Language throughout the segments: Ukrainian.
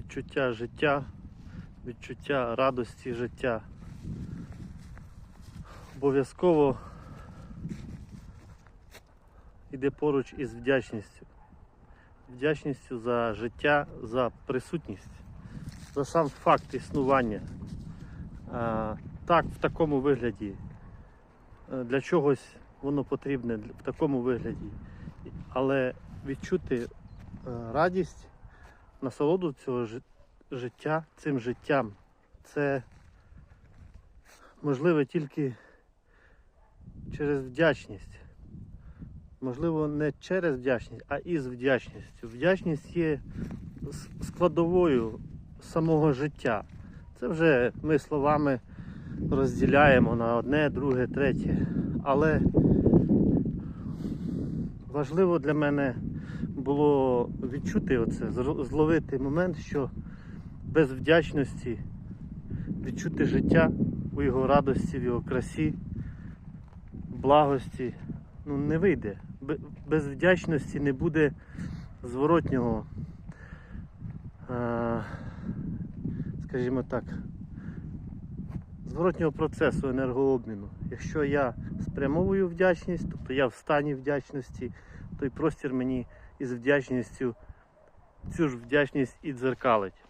відчуття життя, відчуття радості життя. Обов'язково йде поруч із вдячністю. Вдячністю за життя, за присутність, за сам факт існування. Так, в такому вигляді. Е, Для чогось воно потрібне в такому вигляді. Але відчути е, радість, насолоду цього жи- життя, цим життям, це можливо тільки через вдячність. Можливо, не через вдячність, а із вдячністю. Вдячність є складовою самого життя. Це вже ми словами розділяємо на одне, друге, третє. Але важливо для мене було відчути оце, зловити момент, що без вдячності відчути життя у його радості, в його красі, благості ну, не вийде. Без вдячності не буде зворотнього, е, скажімо так, зворотнього процесу енергообміну. Якщо я спрямовую вдячність, тобто я в стані вдячності, той простір мені із вдячністю цю ж вдячність і дзеркалить.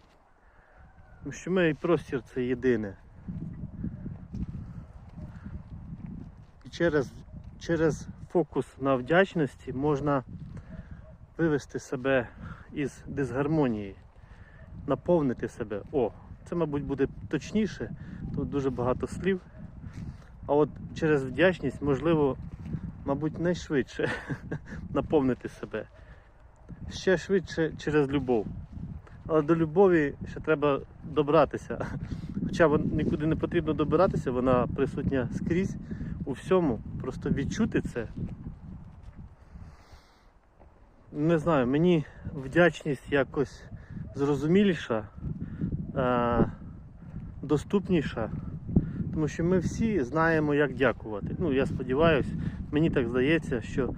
Тому що ми і простір це єдине. І через, через фокус на вдячності можна вивести себе із дисгармонії, наповнити себе. О, це, мабуть, буде точніше, тут дуже багато слів. А от через вдячність можливо, мабуть, найшвидше наповнити себе. Ще швидше через любов. Але до любові ще треба добратися. Хоча нікуди не потрібно добиратися, вона присутня скрізь у всьому. Просто відчути це. Не знаю, мені вдячність якось зрозуміліша, е, доступніша, тому що ми всі знаємо, як дякувати. Ну, я сподіваюся, мені так здається, що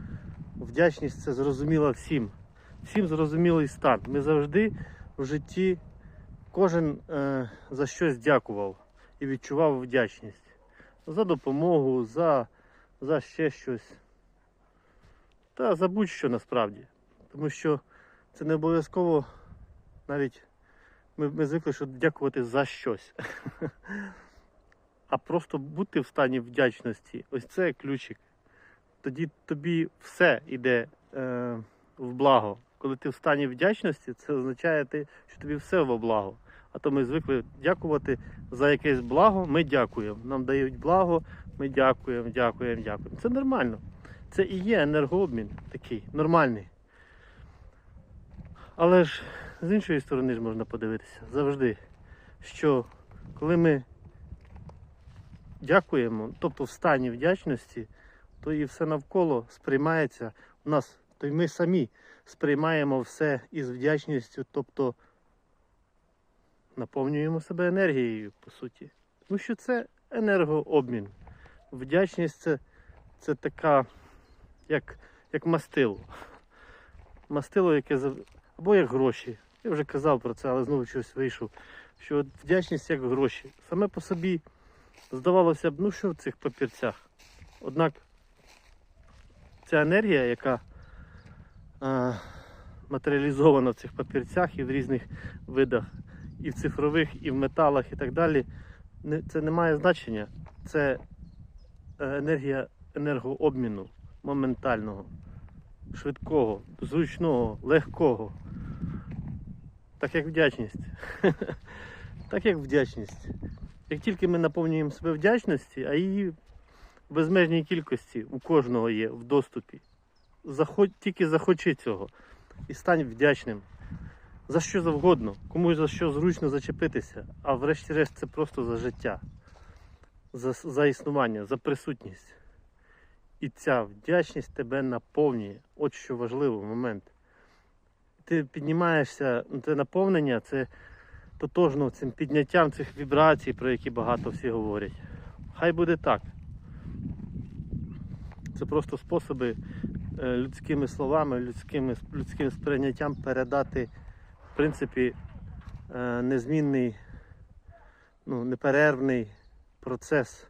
вдячність це зрозуміла всім. Всім зрозумілий стан. Ми завжди в житті кожен е, за щось дякував і відчував вдячність. За допомогу, за, за ще щось. Та за будь-що насправді. Тому що це не обов'язково навіть ми, ми звикли, що дякувати за щось. А просто бути в стані вдячності, ось це ключик. Тоді тобі все йде е, в благо. Коли ти в стані вдячності, це означає, що тобі все во благо. А то ми звикли дякувати за якесь благо, ми дякуємо. Нам дають благо, ми дякуємо, дякуємо, дякуємо. Це нормально. Це і є енергообмін такий, нормальний. Але ж з іншої сторони ж можна подивитися завжди, що коли ми дякуємо, тобто в стані вдячності, то і все навколо сприймається у нас, то й ми самі сприймаємо все із вдячністю, тобто наповнюємо себе енергією, по суті. Тому що це енергообмін. Вдячність це, це така, як, як мастило. Мастило, яке або як гроші. Я вже казав про це, але знову щось вийшов. Що вдячність як гроші. Саме по собі здавалося б, ну що в цих папірцях. Однак ця енергія, яка е, матеріалізована в цих папірцях і в різних видах, і в цифрових, і в металах, і так далі, це не має значення. Це е, енергія енергообміну моментального, швидкого, зручного, легкого. Так як вдячність. Так як вдячність. Як тільки ми наповнюємо себе вдячності, а її в безмежній кількості у кожного є в доступі. Заходь, тільки захочи цього і стань вдячним за що завгодно, комусь за що зручно зачепитися, а врешті-решт це просто за життя, за, за існування, за присутність. І ця вдячність тебе наповнює. От що важливий момент. Ти піднімаєшся, ну, це наповнення, це тотожно цим підняттям цих вібрацій, про які багато всі говорять. Хай буде так. Це просто способи людськими словами, людськими, людським сприйняттям передати, в принципі, е, незмінний, ну, неперервний процес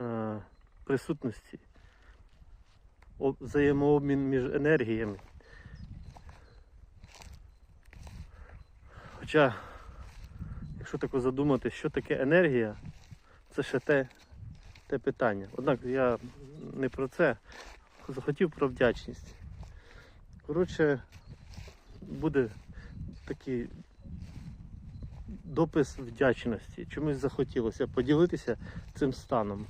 е, присутності, взаємообмін між енергіями. Хоча, якщо тако задумати, що таке енергія, це ще те, те питання. Однак я не про це, захотів про вдячність. Коротше, буде такий допис вдячності. Чомусь захотілося поділитися цим станом.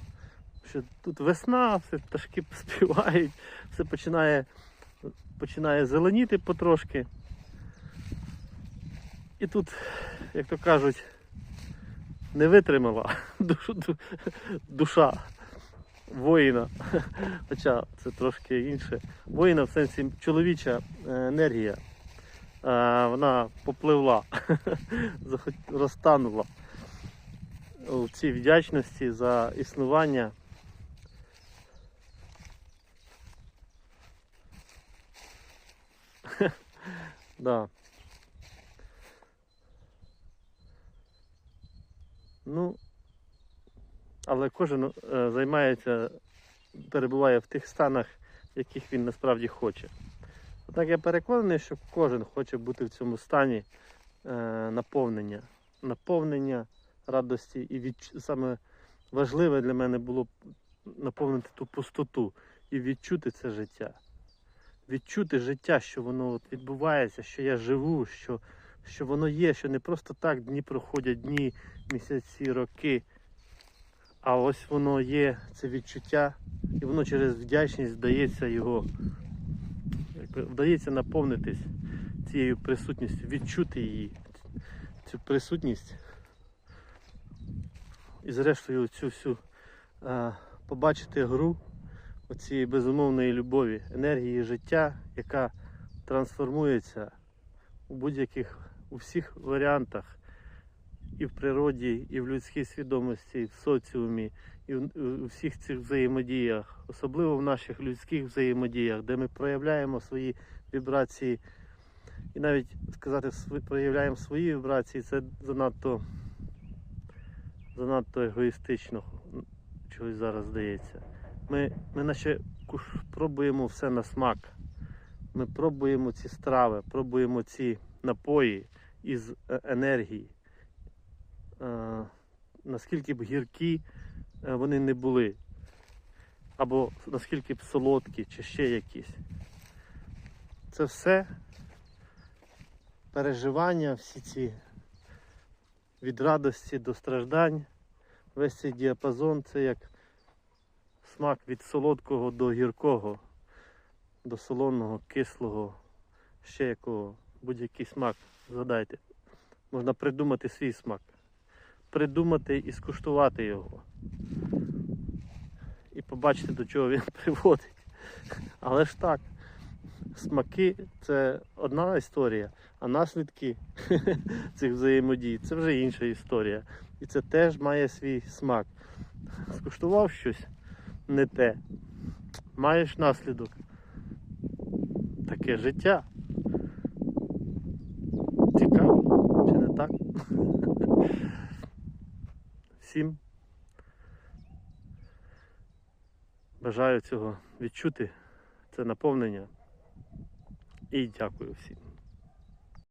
Що тут весна, все пташки співають, все починає, починає зеленіти потрошки. І тут, як то кажуть, не витримала душа воїна. Хоча це трошки інше. Воїна в сенсі чоловіча е, енергія. Вона попливла, розтанула у цій вдячності за існування. да. Ну, але кожен е, займається, перебуває в тих станах, яких він насправді хоче. Однак я переконаний, що кожен хоче бути в цьому стані е, наповнення, наповнення радості і відч... саме важливе для мене було наповнити ту пустоту і відчути це життя. Відчути життя, що воно от відбувається, що я живу, що, що воно є, що не просто так дні проходять дні, місяці, роки. А ось воно є, це відчуття, і воно через вдячність вдається його, вдається наповнитись цією присутністю, відчути її, цю присутність. І зрештою цю всю а, побачити гру оцієї безумовної любові, енергії життя, яка трансформується у будь-яких, у всіх варіантах і в природі, і в людській свідомості, і в соціумі, і в- у всіх цих взаємодіях, особливо в наших людських взаємодіях, де ми проявляємо свої вібрації, і навіть сказати, проявляємо свої вібрації, це занадто, занадто егоїстично чогось зараз здається. Ми, ми наче пробуємо все на смак. Ми пробуємо ці страви, пробуємо ці напої із е, енергії е, наскільки б гіркі е, вони не були, або наскільки б солодкі, чи ще якісь. Це все переживання, всі ці від радості до страждань, весь цей діапазон це як смак від солодкого до гіркого, до солоного, кислого, ще якого, будь-який смак, згадайте. Можна придумати свій смак придумати і скуштувати його. І побачити, до чого він приводить. Але ж так, смаки це одна історія, а наслідки цих взаємодій це вже інша історія. І це теж має свій смак. Скуштував щось не те. Маєш наслідок. Таке життя. Цікаво, чи не так? Всім бажаю цього відчути, це наповнення. І дякую всім.